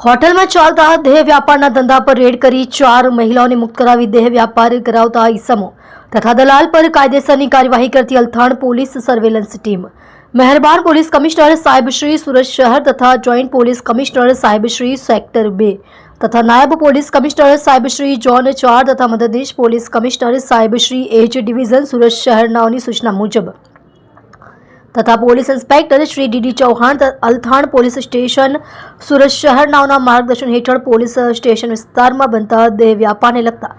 હોટલમાં ચાલતા દેહ વ્યાપારના ધંધા પર રેડ કરી ચાર મહિલાઓને મુક્ત કરાવી દેહ વ્યાપાર કરાવતા ઈસમો તથા દલાલ પર કાયદેસરની કાર્યવાહી કરતી અલથાણ પોલીસ સર્વેલન્સ ટીમ મહેરબાન પોલીસ કમિશનર સાહેબ શ્રી સુરત શહેર તથા જોઈન્ટ પોલીસ કમિશનર સાહેબ શ્રી સેક્ટર બે તથા નાયબ પોલીસ કમિશનર સાહેબ શ્રી જોન ચાર તથા મદદનીશ પોલીસ કમિશનર સાહેબ શ્રી એચ ડિવિઝન સુરત શહેરનાઓની સૂચના મુજબ તથા police inspector Shri DD Chauhan Althan police station, Surat શહેર નામના માર્ગદર્શન હેઠળ પોલીસ સ્ટેશન વિસ્તારમાં બનતા દેહ વ્યાપારને લગતા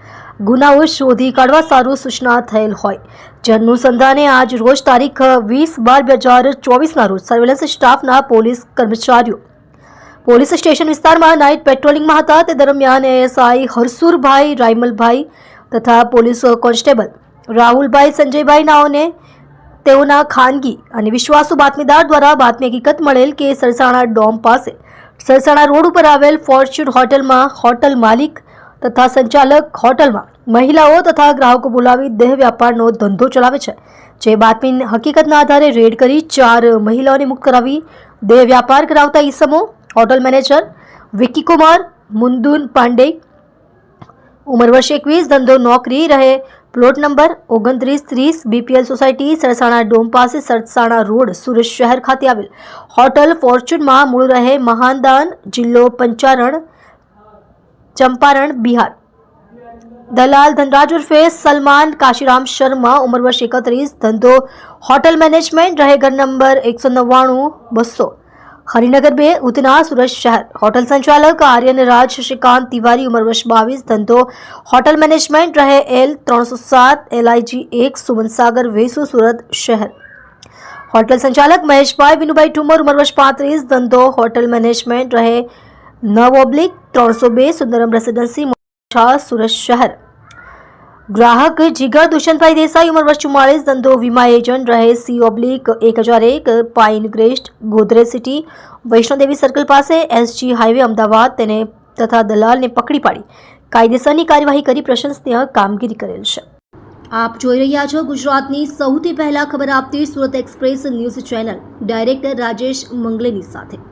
ગુનાઓ શોધી કાઢવા સારું સૂચના થયેલ હોય. જે અનુસંધાને આજ રોજ તારીખ વીસ બાર બે હજાર ચોવીસના રોજ સર્વેલન્સ સ્ટાફના પોલીસ કર્મચારીઓ પોલીસ સ્ટેશન વિસ્તારમાં નાઇટ પેટ્રોલિંગમાં હતા. તે દરમિયાન એએસઆઈ હરસુરભાઈ, રાયમલભાઈ તથા પોલીસ કોન્સ્ટેબલ રાહુલભાઈ, સંજયભાઈ નાઓને તેઓના ખાનગી અને વિશ્વાસુ બાતમીદાર દ્વારા બાતમી હકીકત મળેલ કે સરસાણા ડોમ પાસે સરસાણા રોડ ઉપર આવેલ ફોર્ચ્યુન હોટલમાં હોટલ માલિક તથા સંચાલક હોટલમાં મહિલાઓ તથા ગ્રાહકો બોલાવી દેહ વ્યાપારનો ધંધો ચલાવે છે. જે બાતમી હકીકતના આધારે રેડ કરી ચાર મહિલાઓને મુક્ત કરાવી દેહ વ્યાપાર કરાવતા ઈસમો, હોટલ મેનેજર વિકી કુમાર, મુંદુન પાંડે, ઉંમર વર્ષ એકવીસ, ધંધો નોકરી રહે પ્લોટ નંબર ઓગણત્રીસ ત્રીસ બીપીએલ સોસાયટી સરસાણા ડોમ પાસે સરસાણા રોડ સુરત શહેર ખાતે આવેલ. હોટલ ફોર્ચ્યુનમાં મૂળ રહે મહાનદાન જિલ્લો પંચારણ, ચંપારણ, બિહાર. દલાલ ધનરાજ ઉર્ફે સલમાન કાશીરામ શર્મા, ઉંમર વર્ષ એકત્રીસ, ધંધો, હોટલ મેનેજમેન્ટ રહે ઘર નંબર એકસો નવ્વાણું, બસો. હરિનગર બે ઉધના સુરત શહેર હોટલ સંચાલક આર્યન રાજ શશિકાંત તિવારી ઉંમર વર્ષ બાવીસ ધંધો હોટલ મેનેજમેન્ટ રહે એલ ત્રણસો સાત એલઆઈજી એક સુમનસાગર વેસુ સુરત શહેર હોટલ સંચાલક મહેશભાઈ વિનુભાઈ ઠુમર ઉંમર વર્ષ પાંત્રીસ ધંધો હોટલ મેનેજમેન્ટ રહે નવ ઓબ્લિક ત્રણસો બે સુંદરમ રેસિડેન્સી મોછા સુરત શહેર ગ્રાહક જીગર દુષ્યંતભાઈ દેસાઈ ઉંમર વર્ષ ચુમ્માળીસ, ધંધો વીમા એજન્ટ રહે સી ઓબ્લિક એક હજાર એક, pine crest Godrej city, Vaishnodevi circle પાસે એસજી હાઈવે અમદાવાદ તેને તથા દલાલને પકડી પાડી. કાયદેસરની કાર્યવાહી કરી પ્રશંસનીય કામગીરી કરેલ છે. આપ જોઈ રહ્યા છો ગુજરાતની સૌથી પહેલા ખબર આપતી Surat express news channel. Director Rajesh મંગલેની સાથે.